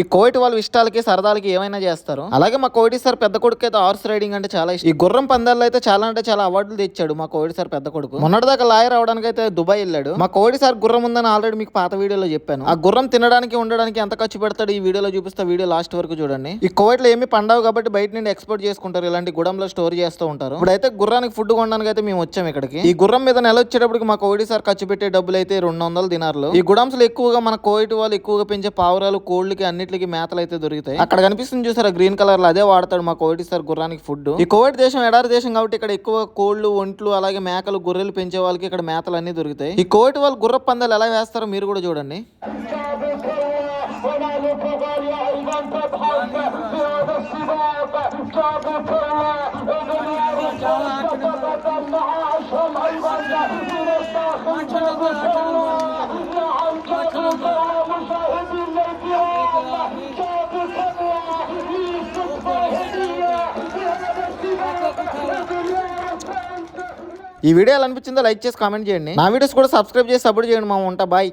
ఈ కోయిట్ వాళ్ళ ఇష్టాలకి సరదాలకి ఏమైనా చేస్తారు? అలాగే మా కోయిటి సార్ పెద్ద కొడుకు అయితే హార్స్ రైడింగ్ అంటే చాలా ఇష్టం. ఈ గుర్రం పందాల్లో అయితే చాలా అంటే చాలా అవార్డులు తెచ్చాడు మా కోయిటి సార్ పెద్ద కొడుకు. మొన్నటిదాకా లాయర్ అవడానికి అయితే దుబాయ్ వెళ్ళాడు. మా కోయిటి సార్ గుర్రం ఉందని ఆల్రెడీ మీకు పాత వీడియోలో చెప్పాను. ఆ గుర్రం తినడానికి ఉండడానికి ఎంత ఖర్చు పెడతాడు ఈ వీడియోలో చూపిస్తా. వీడియో లాస్ట్ వరకు చూడండి. ఈ కోవిడ్లో ఏమి పండవు కాబట్టి బయట నుండి ఎక్స్పోర్ట్ చేసుకుంటారు. ఇలాంటి గుడంలో స్టోర్ చేస్తూ ఉంటారు. ఇప్పుడైతే గుర్రానికి ఫుడ్ కొనడానికి అయితే మేము వచ్చాం ఇక్కడికి. ఈ గుర్రం మీద నెల వచ్చేటప్పటికి మా కోవిడ్ సార్ ఖర్చు పెట్టే డబ్బులు అయితే రెండు వందల దినార్లు. ఈ గుడంస్లో ఎక్కువగా మన కోవిడ్ వాళ్ళు ఎక్కువగా పెంచే పావురాలు కోళ్ళకి అన్నిటికి మేతలు అయితే దొరుకుతాయి. అక్కడ కనిపిస్తుంది చూసారా గ్రీన్ కలర్లో అదే వాడతాడు మా కోవిడ్ సార్ గుర్రానికి ఫుడ్. ఈ కోవిడ్ దేశం ఎడారి దేశం కాబట్టి ఇక్కడ ఎక్కువ కోళ్ళు ఒంట్లు అలాగే మేకలు గొర్రెలు పెంచే వాళ్ళకి ఇక్కడ మేతలు అన్ని దొరుకుతాయి. ఈ కోవిడ్ వాళ్ళు గుర్ర పందాలు ఎలా వేస్తారో మీరు కూడా చూడండి. ఈ వీడియో ఎలా అనిపించిందో లైక్ చేసి కామెంట్ చేయండి. నా వీడియోస్ కూడా సబ్స్క్రైబ్ చేసి సపోర్ట్ చేయండి మా ఉంటా బాయ్.